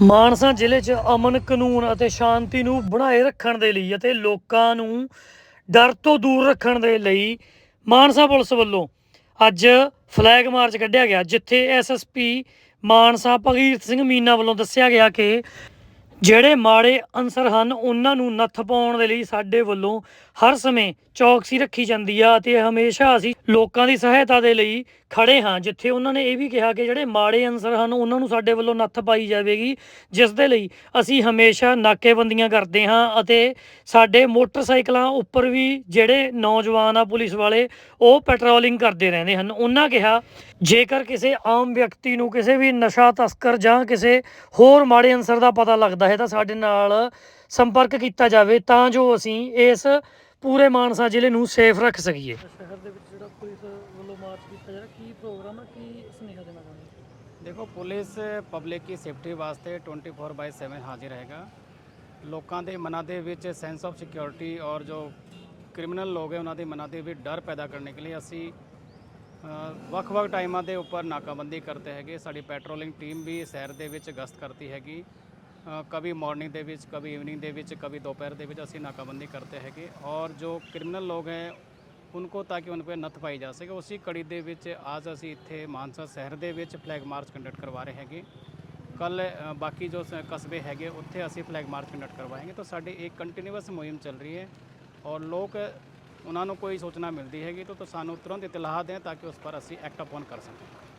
ਮਾਨਸਾ ਜ਼ਿਲ੍ਹੇ 'ਚ ਅਮਨ ਕਾਨੂੰਨ ਅਤੇ ਸ਼ਾਂਤੀ ਨੂੰ ਬਣਾਏ ਰੱਖਣ ਦੇ ਲਈ ਅਤੇ ਲੋਕਾਂ ਨੂੰ ਡਰ ਤੋਂ ਦੂਰ ਰੱਖਣ ਦੇ ਲਈ ਮਾਨਸਾ ਪੁਲਿਸ ਵੱਲੋਂ ਅੱਜ ਫਲੈਗ ਮਾਰਚ ਕੱਢਿਆ ਗਿਆ, ਜਿੱਥੇ ਐਸਐਸਪੀ ਮਾਨਸਾ ਭਗੀਰਤ ਸਿੰਘ ਮੀਨਾ ਵੱਲੋਂ ਦੱਸਿਆ ਗਿਆ ਕਿ ਜਿਹੜੇ ਮਾੜੇ ਅਨਸਰ ਹਨ, ਉਹਨਾਂ ਨੂੰ ਨੱਥ ਪਾਉਣ ਦੇ ਲਈ ਸਾਡੇ ਵੱਲੋਂ ਹਰ ਸਮੇਂ ਚੌਕਸੀ ਰੱਖੀ ਜਾਂਦੀ ਆ ਅਤੇ ਹਮੇਸ਼ਾ ਅਸੀਂ ਲੋਕਾਂ ਦੀ ਸਹਾਇਤਾ ਦੇ ਲਈ ਖੜੇ ਹਾਂ, ਜਿੱਥੇ ਉਹਨਾਂ ਨੇ ਇਹ ਵੀ ਕਿਹਾ ਕਿ ਜਿਹੜੇ ਮਾੜੇ ਅਨਸਰ ਹਨ, ਉਹਨਾਂ ਨੂੰ ਸਾਡੇ ਵੱਲੋਂ ਨੱਥ ਪਾਈ ਜਾਵੇਗੀ, ਜਿਸ ਦੇ ਲਈ ਅਸੀਂ ਹਮੇਸ਼ਾ ਨਾਕੇਬੰਦੀਆਂ ਕਰਦੇ ਹਾਂ ਅਤੇ ਸਾਡੇ ਮੋਟਰਸਾਈਕਲਾਂ ਉੱਪਰ ਵੀ ਜਿਹੜੇ ਨੌਜਵਾਨ ਆ ਪੁਲਿਸ ਵਾਲੇ, ਉਹ ਪੈਟਰੋਲਿੰਗ ਕਰਦੇ ਰਹਿੰਦੇ ਹਨ। ਉਹਨਾਂ ਕਿਹਾ, ਜੇਕਰ ਕਿਸੇ ਆਮ ਵਿਅਕਤੀ ਨੂੰ ਕਿਸੇ ਵੀ ਨਸ਼ਾ ਤਸਕਰ ਜਾਂ ਕਿਸੇ ਹੋਰ ਮਾੜੇ ਅਨਸਰ ਦਾ ਪਤਾ ਲੱਗਦਾ ਹੈ ਤਾਂ ਸਾਡੇ ਨਾਲ ਸੰਪਰਕ ਕੀਤਾ ਜਾਵੇ ਤਾਂ ਜੋ ਅਸੀਂ ਇਸ ਪੂਰੇ ਮਾਨਸਾ ਜ਼ਿਲ੍ਹੇ ਨੂੰ ਸੇਫ ਰੱਖ ਸਕੀਏ। ਸ਼ਹਿਰ ਦੇ ਵਿੱਚ ਜਿਹੜਾ ਪੁਲਿਸ ਵੱਲੋਂ ਮਾਰਚ ਕੀਤਾ ਜਾ ਰਿਹਾ ਕੀ ਪ੍ਰੋਗਰਾਮ ਹੈ ਕੀ ਸੁਨੇਹਾ ਦੇਣਾ ਚਾਹੁੰਦੇ ਦੇਖੋ ਪੁਲਿਸ ਪਬਲਿਕ ਦੀ ਸੇਫਟੀ ਵਾਸਤੇ 24/7 ਹਾਜ਼ਰ ਹੈਗਾ। ਲੋਕਾਂ ਦੇ ਮਨਾਂ ਦੇ ਵਿੱਚ ਸੈਂਸ ਆਫ ਸਿਕਿਉਰਿਟੀ ਔਰ ਜੋ ਕ੍ਰਿਮੀਨਲ ਲੋਕ ਹੈ ਉਹਨਾਂ ਦੇ ਮਨਾਂ ਦੇ ਵਿੱਚ ਡਰ ਪੈਦਾ ਕਰਨ ਲਈ ਅਸੀਂ ਵੱਖ-ਵੱਖ ਟਾਈਮਾਂ ਦੇ ਉੱਪਰ ਨਾਕਾਬੰਦੀ ਕਰਦੇ ਹੈਗੇ। ਸਾਡੀ ਪੈਟਰੋਲਿੰਗ ਟੀਮ ਵੀ ਸ਼ਹਿਰ ਦੇ ਵਿੱਚ ਗਸ਼ਤ ਕਰਤੀ ਹੈਗੀ। कभी मॉर्निंग ਦੇ ਵਿੱਚ कभी ਈਵਨਿੰਗ ਦੇ ਵਿੱਚ कभी ਦੁਪਹਿਰ ਦੇ ਵਿੱਚ ਅਸੀਂ ਨਾਕਾਬੰਦੀ करते ਹੈਗੇ ਔਰ ਜੋ जो ਲੋਕ ਹੈ हैं ਤਾਂ ਕਿ उन पर नथ पाई जा सके उसी कड़ी ਦੇ ਵਿੱਚ ਅੱਜ ਅਸੀਂ ਇੱਥੇ ਮਾਨਸਾ ਸ਼ਹਿਰ ਦੇ ਵਿੱਚ ਫਲੈਗ ਮਾਰਚ ਕੰਡਕਟ ਕਰਵਾ ਰਹੇ ਹੈਗੇ। ਕੱਲ ਬਾਕੀ ਜੋ ਕਸਬੇ ਹੈਗੇ, ਉੱਥੇ ਅਸੀਂ ਫਲੈਗ ਮਾਰਚ ਕੰਡਕਟ ਕਰਵਾएंगे ਤਾਂ ਸਾਡੀ ਇੱਕ ਕੰਟੀਨਿਊਸ ਮੁਹਿੰਮ ਚੱਲ ਰਹੀ ਹੈ ਔਰ ਲੋਕ ਉਹਨਾਂ ਨੂੰ ਕੋਈ ਸੋਚਣਾ ਮਿਲਦੀ ਹੈਗੀ ਤਾਂ ਸਾਨੂੰ ਤੁਰੰਤ ਇਤਲਾਹ ਦੇਣ ਤਾਂ ਕਿ ਉਸ ਪਰ ਅਸੀਂ ਐਕਟ ਅਪਨ ਕਰ ਸਕੀਏ।